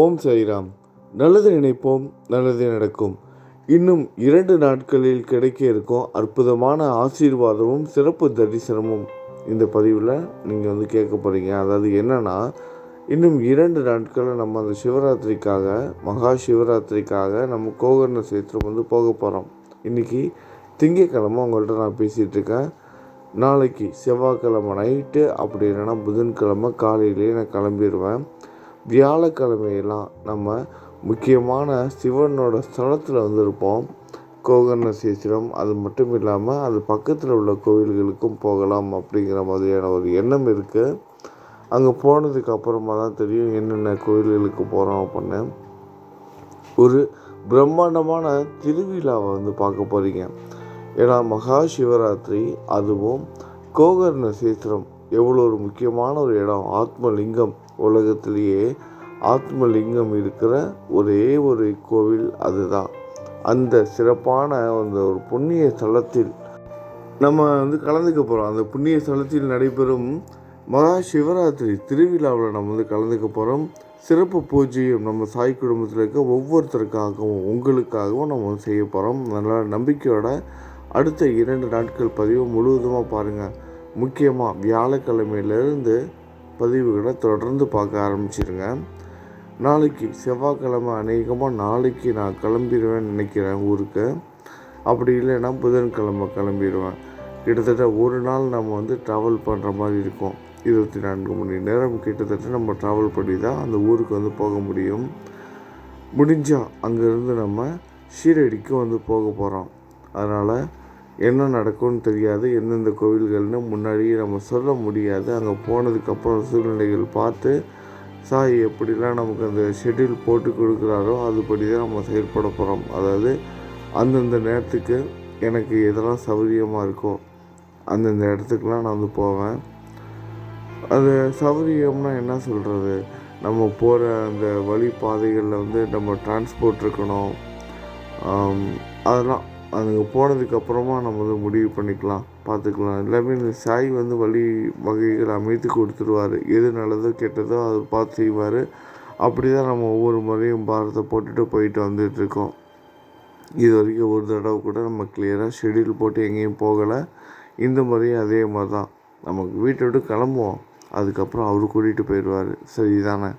ஓம் சாய்ராம் நல்லது நினைப்போம் நல்லது நடக்கும். இன்னும் இரண்டு நாட்களில் கிடைக்க இருக்கும் அற்புதமான ஆசீர்வாதமும் சிறப்பு தரிசனமும் இந்த பதிவில் நீங்கள் வந்து கேட்க போகிறீங்க அதாவது என்னென்னா இன்னும் இரண்டு நாட்களில் நம்ம அந்த சிவராத்திரிக்காக மகா சிவராத்திரிக்காக நம்ம கோகர்ண சேத்திரம் வந்து போக போகிறோம் இன்றைக்கி திங்கக்கிழமை உங்கள்கிட்ட நான் பேசிகிட்டு இருக்கேன். நாளைக்கு செவ்வாய்க்கிழமை நைட்டு அப்படி இல்லைன்னா புதன்கிழமை காலையிலேயே நான் கிளம்பிடுவேன் வியாழக்கிழமையெல்லாம் நம்ம முக்கியமான சிவனோட ஸ்தலத்தில் வந்து இருப்போம் கோகர்ண சேத்திரம் அது மட்டும் இல்லாமல் அது பக்கத்தில் உள்ள கோவில்களுக்கும் போகலாம் அப்படிங்கிற மாதிரியான ஒரு எண்ணம் இருக்குது அங்கே போனதுக்கு அப்புறமா தான் தெரியும் என்னென்ன கோவில்களுக்கு போகிறோம் அப்படின்னு. ஒரு பிரம்மாண்டமான திருவிழாவை வந்து பார்க்க போகிறீங்க ஏன்னா மகா சிவராத்திரி அதுவும் கோகர்ண சேத்திரம் எவ்வளோ ஒரு முக்கியமான ஒரு இடம். ஆத்மலிங்கம் உலகத்திலேயே ஆத்மலிங்கம் இருக்கிற ஒரே ஒரு கோவில் அதுதான். அந்த சிறப்பான அந்த ஒரு புண்ணிய ஸ்தலத்தில் நம்ம வந்து கலந்துக்க போகிறோம் அந்த புண்ணிய ஸ்தலத்தில் நடைபெறும் மகா சிவராத்திரி திருவிழாவில் நம்ம வந்து கலந்துக்க போகிறோம் சிறப்பு பூஜையும் நம்ம சாய் குடும்பத்தில் இருக்க ஒவ்வொருத்தருக்காகவும் உங்களுக்காகவும் நம்ம வந்து செய்ய போகிறோம் நல்ல நம்பிக்கையோட அடுத்த இரண்டு நாட்கள் பதிவு முழுவதுமாக பாருங்கள் முக்கியமாக வியாழக்கிழமையிலேருந்து பதிவுகளை தொடர்ந்து பார்க்க ஆரம்பிச்சிருங்க. நாளைக்கு செவ்வாய்க்கிழமை அநேகமாக நாளைக்கு நான் கிளம்பிடுவேன் நினைக்கிறேன் ஊருக்கு. அப்படி இல்லைன்னா புதன்கிழமை கிளம்பிடுவேன். கிட்டத்தட்ட ஒரு நாள் நம்ம வந்து ட்ராவல் பண்ணுற மாதிரி இருக்கும். இருபத்தி நான்கு மணி நேரம் கிட்டத்தட்ட நம்ம ட்ராவல் பண்ணி தான் அந்த ஊருக்கு வந்து போக முடியும். முடிஞ்சால் அங்கேருந்து நம்ம ஷீரடிக்கு வந்து போக போகிறோம் அதனால் என்ன நடக்கும்னு தெரியாது எந்தெந்த கோவில்கள்னு முன்னாடியே நம்ம சொல்ல முடியாது. அங்கே போனதுக்கப்புறம் சூழ்நிலைகள் பார்த்து சாய் எப்படிலாம் நமக்கு அந்த ஷெட்யூல் போட்டு கொடுக்குறாரோ அதுபடி தான் நம்ம செயல்பட போகிறோம் அதாவது அந்தந்த நேரத்துக்கு எனக்கு எதெல்லாம் சௌகரியமாக இருக்கோ அந்தந்த இடத்துக்குலாம் நான் வந்து போவேன். அது சௌகரியம்னா என்ன சொல்கிறது நம்ம போகிற அந்த வழி பாதைகளில் வந்து நம்ம டிரான்ஸ்போர்ட் இருக்கணும். அதெல்லாம் அங்கே போனதுக்கப்புறமா நம்ம வந்து முடிவு பண்ணிக்கலாம் பார்த்துக்கலாம். எல்லாமே இந்த சாய் வந்து வழி வகைகள் அமைத்து கொடுத்துருவார். எது நல்லதோ கெட்டதோ அதை பார்த்து செய்வார். அப்படி தான் நம்ம ஒவ்வொரு முறையும் பாரத்தை போட்டுட்டு போயிட்டு வந்துட்டுருக்கோம். இது வரைக்கும் ஒரு தடவை கூட நம்ம கிளியராக ஷெடியூல் போட்டு எங்கேயும் போகலை. இந்த முறையும் அதே மாதிரி தான் நமக்கு வீட்டை விட்டு கிளம்புவோம். அதுக்கப்புறம் அவர் கூட்டிகிட்டு போயிடுவார். சரிதானே?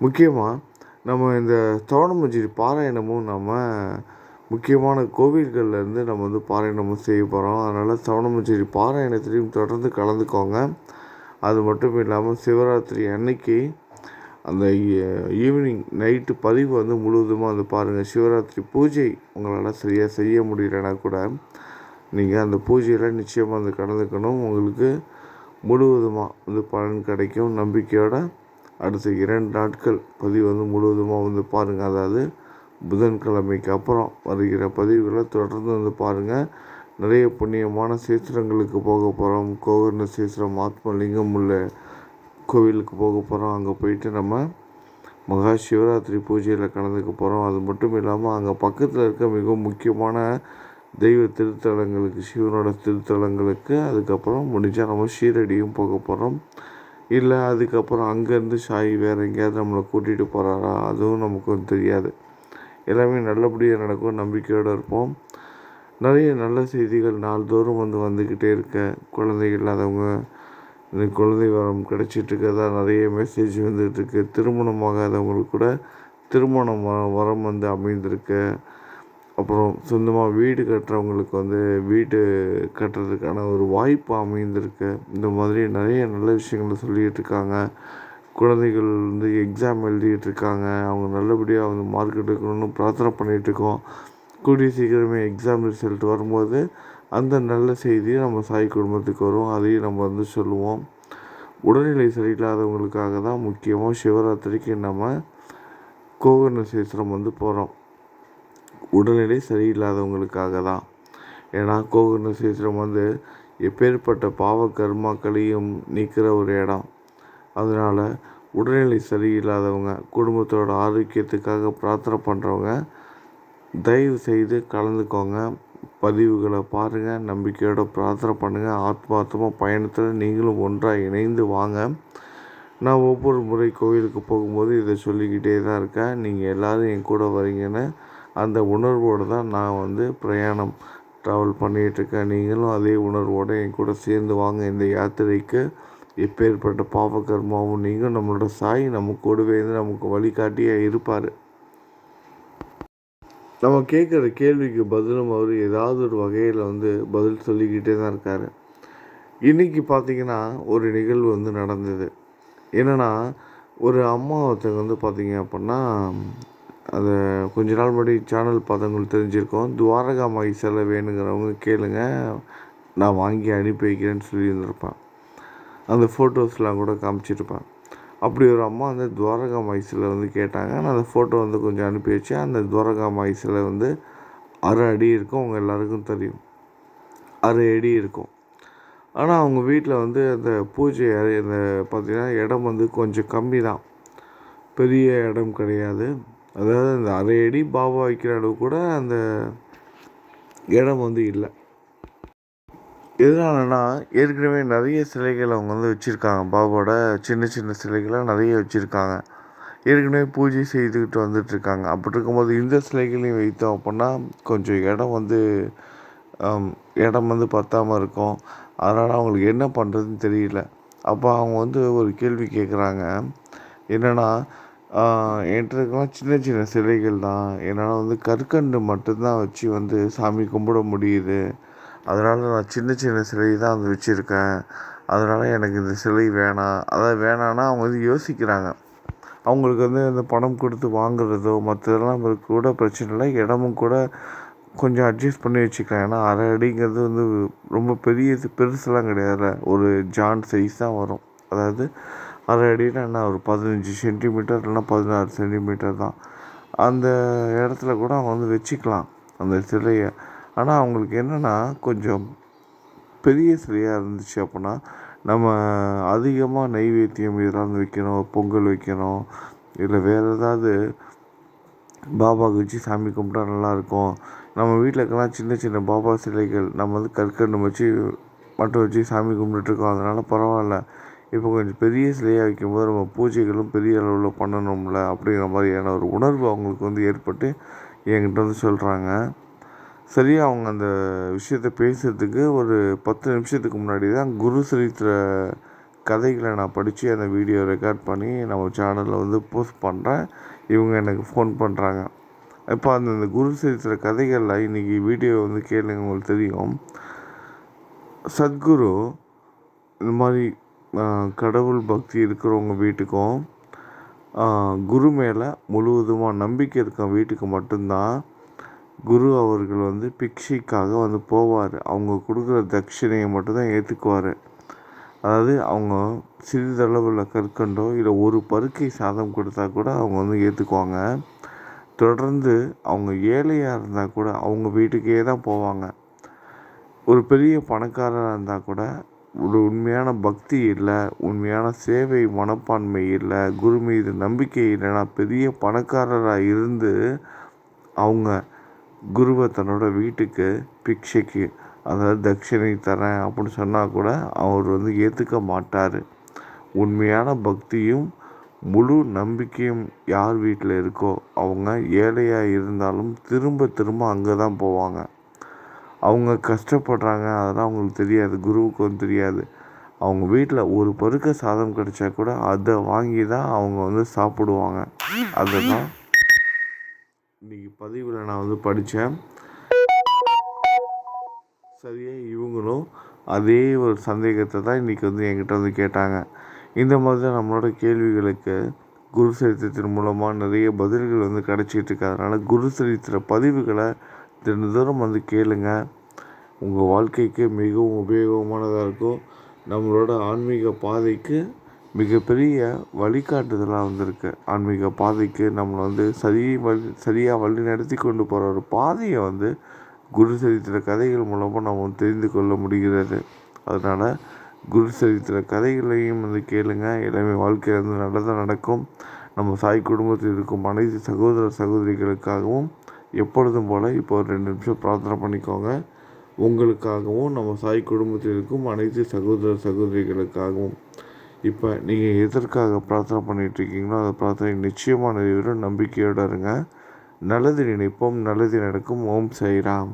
முக்கியமாக நம்ம இந்த தோணமஞ்சிரி பாராயணமும் நம்ம முக்கியமான கோவில்கள்லேருந்து நம்ம வந்து பாராயணமும் செய்ய போகிறோம் அதனால் சவணமஞ்சேரி பாராயணத்துலேயும் தொடர்ந்து கலந்துக்கோங்க. அது மட்டும் இல்லாமல் சிவராத்திரி அன்னைக்கு அந்த ஈவினிங் நைட்டு பதிவு வந்து முழுவதுமாக வந்து பாருங்கள் சிவராத்திரி பூஜை உங்களால் சரியாக செய்ய முடியலன்னா கூட நீங்கள் அந்த பூஜையில் நிச்சயமாக வந்து கலந்துக்கணும். உங்களுக்கு முழுவதுமாக வந்து பலன் கிடைக்கும். நம்பிக்கையோட அடுத்த இரண்டு நாட்கள் பதிவு வந்து முழுவதுமாக வந்து பாருங்கள் அதாவது புதன்கிழமைக்கு அப்புறம் வருகிற பதிவுகளை தொடர்ந்து வந்து பாருங்கள் நிறைய புண்ணியமான சேத்திரங்களுக்கு போக போகிறோம் கோகர்ண சேத்திரம் ஆத்மலிங்கம் உள்ள கோவிலுக்கு போக போகிறோம் அங்கே போயிட்டு நம்ம மகா சிவராத்திரி பூஜையில் கலந்துக்க போகிறோம் அது மட்டும் இல்லாமல் அங்கே பக்கத்தில் இருக்க மிகவும் முக்கியமான தெய்வ திருத்தலங்களுக்கு சிவனோட திருத்தலங்களுக்கு அதுக்கப்புறம் முடிஞ்சால் நம்ம ஷீரடியும் போக போகிறோம் இல்லை அதுக்கப்புறம் அங்கேருந்து சாய் வேறு எங்கேயாவது நம்மளை கூட்டிகிட்டு போகிறாரா அதுவும் நமக்கு தெரியாது. எல்லாமே நல்லபடியாக நடக்கும் நம்பிக்கையோடு இருப்போம். நிறைய நல்ல செய்திகள் நாள்தோறும் வந்து வந்துக்கிட்டே இருக்க குழந்தை இல்லாதவங்க குழந்தை வரம் கிடச்சிட்ருக்கதா நிறைய மெசேஜ் வந்துட்டுருக்கு திருமணமாகாதவங்களுக்கு கூட திருமணம் வரம் வந்து அமைந்திருக்கு. அப்புறம் சொந்தமாக வீடு கட்டுறவங்களுக்கு வந்து வீடு கட்டுறதுக்கான ஒரு வாய்ப்பு அமைந்திருக்கு. இந்த மாதிரி நிறைய நல்ல விஷயங்களை சொல்லிகிட்டு இருக்காங்க. குழந்தைகள் வந்து எக்ஸாம் எழுதிகிட்ருக்காங்க இருக்காங்க அவங்க நல்லபடியாக வந்து மார்க் எடுக்கணும்னு பிரார்த்தனை பண்ணிகிட்ருக்கோம். கூடிய சீக்கிரமே எக்ஸாம் ரிசல்ட் வரும்போது அந்த நல்ல செய்தியும் நம்ம சாய் குடும்பத்துக்கு வரும். அதையும் நம்ம வந்து சொல்லுவோம். உடல்நிலை சரியில்லாதவங்களுக்காக தான் முக்கியமாக சிவராத்திரிக்கு நம்ம கோகர்ண சேத்திரம் வந்து போகிறோம் உடல்நிலை சரியில்லாதவங்களுக்காக தான். ஏன்னா கோகர்ண சேத்திரம் வந்து எப்பேற்பட்ட பாவ கர்மாக்களையும் நீக்கிற ஒரு இடம். அதனால் உடல்நிலை சரியில்லாதவங்க குடும்பத்தோட ஆரோக்கியத்துக்காக பிரார்த்தனை பண்ணுறவங்க தயவு செய்து கலந்துக்கோங்க. பதிவுகளை பாருங்கள் நம்பிக்கையோட பிரார்த்தனை பண்ணுங்கள் ஆத்மார்த்தமாக பயணத்தில் நீங்களும் ஒன்றாக இணைந்து வாங்க. நான் ஒவ்வொரு முறை கோவிலுக்கு போகும்போது இதை சொல்லிக்கிட்டே தான் இருக்கேன். நீங்கள் எல்லோரும் என் கூட வரீங்கன்னு அந்த உணர்வோடு தான் நான் வந்து பிரயாணம் ட்ராவல் பண்ணிகிட்ருக்கேன் நீங்களும் அதே உணர்வோடு என் கூட சேர்ந்து வாங்க இந்த யாத்திரைக்கு. எப்பேற்பட்ட பாவகர்மாவும் நீங்கள் நம்மளோட சாய் நம்ம கூடவே இருந்து நமக்கு வழிகாட்டியாக இருப்பார். நம்ம கேட்குற கேள்விக்கு பதிலும் அவர் ஏதாவது ஒரு வகையில் வந்து பதில் சொல்லிக்கிட்டே தான் இருக்கார். இன்றைக்கி பார்த்திங்கன்னா ஒரு நிகழ்வு வந்து நடந்தது. என்னென்னா ஒரு அம்மா ஒருத்தங்க வந்து பார்த்திங்க அப்படின்னா அதை கொஞ்ச நாள் முன்னாடி சேனல் பார்த்தவங்களுக்கு தெரிஞ்சிருக்கோம். துவாரகா மாய் வேணுங்கிறவங்க கேளுங்க. நான் வாங்கி அனுப்பி வைக்கிறேன்னு சொல்லியிருந்திருப்பேன். அந்த ஃபோட்டோஸ்லாம் கூட காமிச்சிருப்பேன். அப்படி ஒரு அம்மா வந்து துவாரகா மாய் வந்து கேட்டாங்க. நான் அந்த ஃபோட்டோ வந்து கொஞ்சம் அனுப்பி வச்சேன். அந்த துவாரகா மாய் வந்து அரை அடி இருக்கும். அவங்க எல்லாருக்கும் தெரியும். அரை அடி இருக்கும். ஆனால் அவங்க வீட்டில் வந்து அந்த பூஜை அறை அந்த பார்த்திங்கன்னா இடம் வந்து கொஞ்சம் கம்மி தான். பெரிய இடம் கிடையாது. அதாவது அந்த அரை அடி பாபா வைக்கிற அளவு கூட அந்த இடம் வந்து இல்லை. எதனாலன்னா ஏற்கனவே நிறைய சிலைகள் அவங்க வந்து வச்சுருக்காங்க. பாபாவோட சின்ன சின்ன சிலைகளாக நிறைய வச்சுருக்காங்க. ஏற்கனவே பூஜை செய்துக்கிட்டு வந்துட்டுருக்காங்க. அப்படி இருக்கும்போது இந்த சிலைகளையும் வைத்தோம் அப்படின்னா கொஞ்சம் இடம் வந்து இடம் வந்து பத்தாமல் இருக்கும். அதனால் அவங்களுக்கு என்ன பண்ணுறதுன்னு தெரியல. அப்போ அவங்க வந்து ஒரு கேள்வி கேட்குறாங்க. என்னென்னா என்கிட்ட இருக்கலாம் சின்ன சின்ன சிலைகள் தான். என்னால் வந்து கற்கண்டு மட்டும்தான் வச்சு வந்து சாமி கும்பிட முடியுது. அதனால் நான் சின்ன சின்ன சிலை தான் வந்து வச்சுருக்கேன். அதனால் எனக்கு இந்த சிலை வேணாம். அதாவது வேணான்னா அவங்க வந்து யோசிக்கிறாங்க. அவங்களுக்கு வந்து இந்த பணம் கொடுத்து வாங்குறதோ மற்றதெல்லாம் கூட பிரச்சனை இல்லை. இடமும் கூட கொஞ்சம் அட்ஜஸ்ட் பண்ணி வச்சுக்கலாம். ஏன்னா அரை அடிங்கிறது வந்து ரொம்ப பெரிய பெருசுலாம் கிடையாதுல்ல. ஒரு ஜான் சைஸ் தான் வரும். அதாவது அரை அடினா என்ன? ஒரு பதினஞ்சு சென்டிமீட்டர் இல்லைன்னா பதினாறு சென்டிமீட்டர் தான். அந்த இடத்துல கூட அவங்க வந்து வச்சுக்கலாம். அந்த சிலையை. ஆனால் அவங்களுக்கு என்னென்னா கொஞ்சம் பெரிய சிலையாக இருந்துச்சு அப்படின்னா நம்ம அதிகமாக நெய்வேத்தியம் இதெல்லாம் வந்து வைக்கணும் பொங்கல் வைக்கணும் இல்லை வேறு ஏதாவது பாபாவுக்கு வச்சு சாமி கும்பிட்டா நல்லாயிருக்கும். நம்ம வீட்டில் இருக்கலாம் சின்ன சின்ன பாபா சிலைகள் நம்ம வந்து கற்கண்டு வச்சு மட்டும் வச்சு சாமி கும்பிட்டுருக்கோம் அதனால் பரவாயில்ல. இப்போ கொஞ்சம் பெரிய சிலையாக வைக்கும்போது நம்ம பூஜைகளும் பெரிய அளவில் பண்ணணும்ல அப்படிங்கிற மாதிரியான ஒரு உணர்வு அவங்களுக்கு வந்து ஏற்பட்டு என்கிட்ட வந்து சொல்கிறாங்க சரியாக அவங்க அந்த விஷயத்த பேசுகிறதுக்கு ஒரு பத்து நிமிஷத்துக்கு முன்னாடி தான் குரு சரித்திர கதைகளை நான் படித்து அந்த வீடியோ ரெக்கார்ட் பண்ணி நம்ம சேனலில் வந்து போஸ்ட் பண்ணுறேன் இவங்க எனக்கு ஃபோன் பண்ணுறாங்க இப்போ அந்த குரு சரித்திர கதைகளில் இன்றைக்கி வீடியோ வந்து கேளுங்க உங்களுக்கு தெரியும். சத்குரு இந்த மாதிரி கடவுள் பக்தி இருக்கிறவங்க வீட்டுக்கும் குரு மேலே முழுவதுமாக நம்பிக்கை இருக்க வீட்டுக்கு மட்டும்தான் குரு அவர்கள் வந்து பிக்ஷைக்காக வந்து போவார். அவங்க கொடுக்குற தட்சிணையை மட்டும்தான் ஏற்றுக்குவார் அதாவது அவங்க சிறிதளவில் கற்கண்டோ இல்லை ஒரு பருக்கை சாதம் கொடுத்தா கூட அவங்க வந்து ஏற்றுக்குவாங்க தொடர்ந்து அவங்க ஏழையாக இருந்தால் கூட அவங்க வீட்டுக்கே தான் போவாங்க. ஒரு பெரிய பணக்காரராக இருந்தால் கூட ஒரு உண்மையான பக்தி இல்லை உண்மையான சேவை மனப்பான்மை இல்லை குரு மீது நம்பிக்கை இல்லைன்னா பெரிய பணக்காரராக இருந்து அவங்க குருவை தன்னோட வீட்டுக்கு பிக்ஷைக்கு அதாவது தட்சிணை தரேன் அப்படின்னு சொன்னால் கூட அவர் வந்து ஏற்றுக்க மாட்டார். உண்மையான பக்தியும் முழு நம்பிக்கையும் யார் வீட்டில் இருக்கோ அவங்க ஏழையாக இருந்தாலும் திரும்ப திரும்ப அங்கே தான் போவாங்க. அவங்க கஷ்டப்படுறாங்க அதெல்லாம் அவங்களுக்கு தெரியாது குருவுக்கும் தெரியாது. அவங்க வீட்டில் ஒரு பருக்க சாதம் கிடைச்சா கூட அதை வாங்கி தான் அவங்க வந்து சாப்பிடுவாங்க. அதுதான் இன்றைக்கி பதிவில் நான் வந்து படித்தேன் சரியாக இவங்களும் அதே ஒரு சந்தேகத்தை தான் இன்றைக்கி வந்து என்கிட்ட வந்து கேட்டாங்க. இந்த மாதிரி தான் நம்மளோட கேள்விகளுக்கு குரு சரித்திரத்தின் மூலமாக நிறைய பதில்கள் வந்து கிடச்சிட்டு இருக்கிறதுனால குரு சரித்திர பதிவுகளை தினந்தோறும் வந்து கேளுங்க. உங்கள் வாழ்க்கைக்கு மிகவும் உபயோகமானதாக இருக்கும். நம்மளோட ஆன்மீக பாதைக்கு மிகப்பெரிய வழிகாட்டுதலாக வந்திருக்கு. ஆன்மீக பாதைக்கு நம்மளை வந்து சரி வழி சரியாக வழி நடத்தி கொண்டு போகிற ஒரு பாதையை வந்து குரு சரித்திர கதைகள் மூலமாக நம்ம தெரிந்து கொள்ள முடிகிறது. அதனால் குரு சரித்திர கதைகளையும் வந்து கேளுங்க. எல்லாமே வாழ்க்கையில் வந்து நல்லதாக நடக்கும். நம்ம சாய் குடும்பத்தில் இருக்கும் அனைத்து சகோதர சகோதரிகளுக்காகவும் எப்பொழுதும் போல் இப்போ ஒரு ரெண்டு நிமிஷம் பிரார்த்தனை பண்ணிக்கோங்க. உங்களுக்காகவும் நம்ம சாய் குடும்பத்தில் இருக்கும் அனைத்து சகோதர சகோதரிகளுக்காகவும். இப்போ நீங்கள் எதற்காக பிரார்த்தனை பண்ணிகிட்ருக்கீங்களோ அந்த பிரார்த்தனை நிச்சயமாக நிறைவேறும் நம்பிக்கையோடு இருங்க. நல்லது நினைப்போம் நல்லது நடக்கும். ஓம் சைராம்